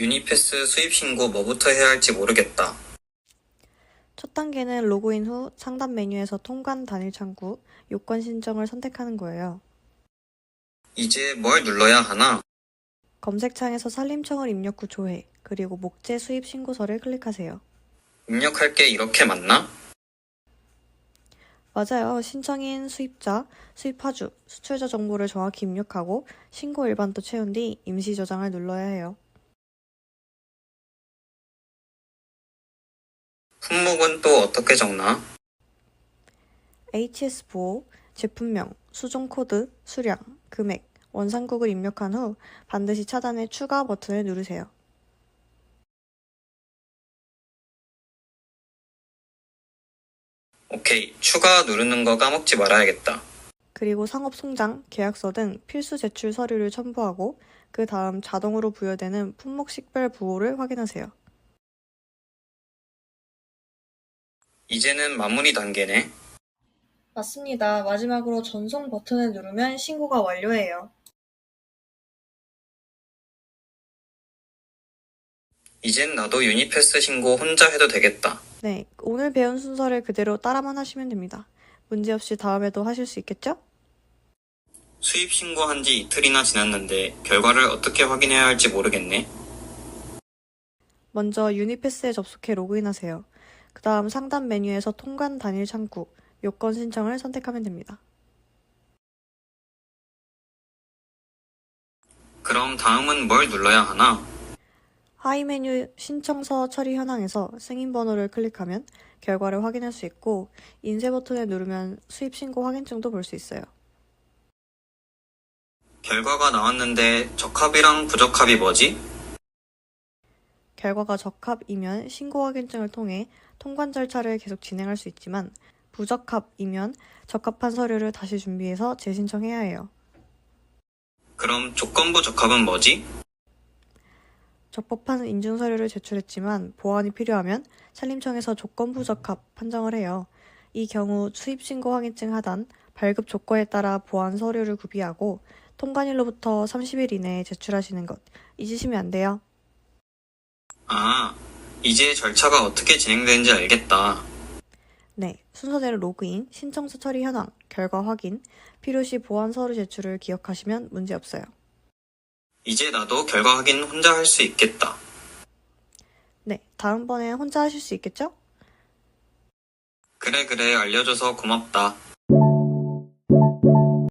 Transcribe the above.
유니패스 수입 신고 뭐부터 해야 할지 모르겠다. 첫 단계는 로그인 후 상단 메뉴에서 통관 단일 창구, 요건 신청을 선택하는 거예요. 이제 뭘 눌러야 하나? 검색창에서 산림청을 입력 후 조회, 그리고 목재 수입 신고서를 클릭하세요. 입력할 게 이렇게 맞나? 맞아요. 신청인 수입자, 수입하주, 수출자 정보를 정확히 입력하고 신고 일반도 채운 뒤 임시 저장을 눌러야 해요. 품목은 또 어떻게 적나? HS 보호, 제품명, 수종 코드, 수량, 금액, 원산국을 입력한 후 반드시 차단의 추가 버튼을 누르세요. 오케이, 추가 누르는 거 까먹지 말아야겠다. 그리고 상업 송장, 계약서 등 필수 제출 서류를 첨부하고 그 다음 자동으로 부여되는 품목 식별 부호를 확인하세요. 이제는 마무리 단계네. 맞습니다. 마지막으로 전송 버튼을 누르면 신고가 완료해요. 이젠 나도 유니패스 신고 혼자 해도 되겠다. 네, 오늘 배운 순서를 그대로 따라만 하시면 됩니다. 문제없이 다음에도 하실 수 있겠죠? 수입 신고한 지 이틀이나 지났는데 결과를 어떻게 확인해야 할지 모르겠네. 먼저 유니패스에 접속해 로그인하세요. 그 다음 상단 메뉴에서 통관 단일 창구, 요건 신청을 선택하면 됩니다. 그럼 다음은 뭘 눌러야 하나? 하위 메뉴 신청서 처리 현황에서 승인 번호를 클릭하면 결과를 확인할 수 있고 인쇄 버튼을 누르면 수입 신고 확인증도 볼 수 있어요. 결과가 나왔는데 적합이랑 부적합이 뭐지? 결과가 적합이면 신고 확인증을 통해 통관 절차를 계속 진행할 수 있지만 부적합이면 적합한 서류를 다시 준비해서 재신청해야 해요. 그럼 조건부 적합은 뭐지? 적법한 인증 서류를 제출했지만 보완이 필요하면 산림청에서 조건 부 적합 판정을 해요. 이 경우 수입 신고 확인증 하단 발급 조건에 따라 보완 서류를 구비하고 통관일로부터 30일 이내에 제출하시는 것 잊으시면 안 돼요. 아, 이제 절차가 어떻게 진행되는지 알겠다. 네, 순서대로 로그인, 신청서 처리 현황, 결과 확인, 필요시 보완 서류 제출을 기억하시면 문제 없어요. 이제 나도 결과 확인 혼자 할 수 있겠다. 네, 다음번에 혼자 하실 수 있겠죠? 그래, 그래, 알려줘서 고맙다.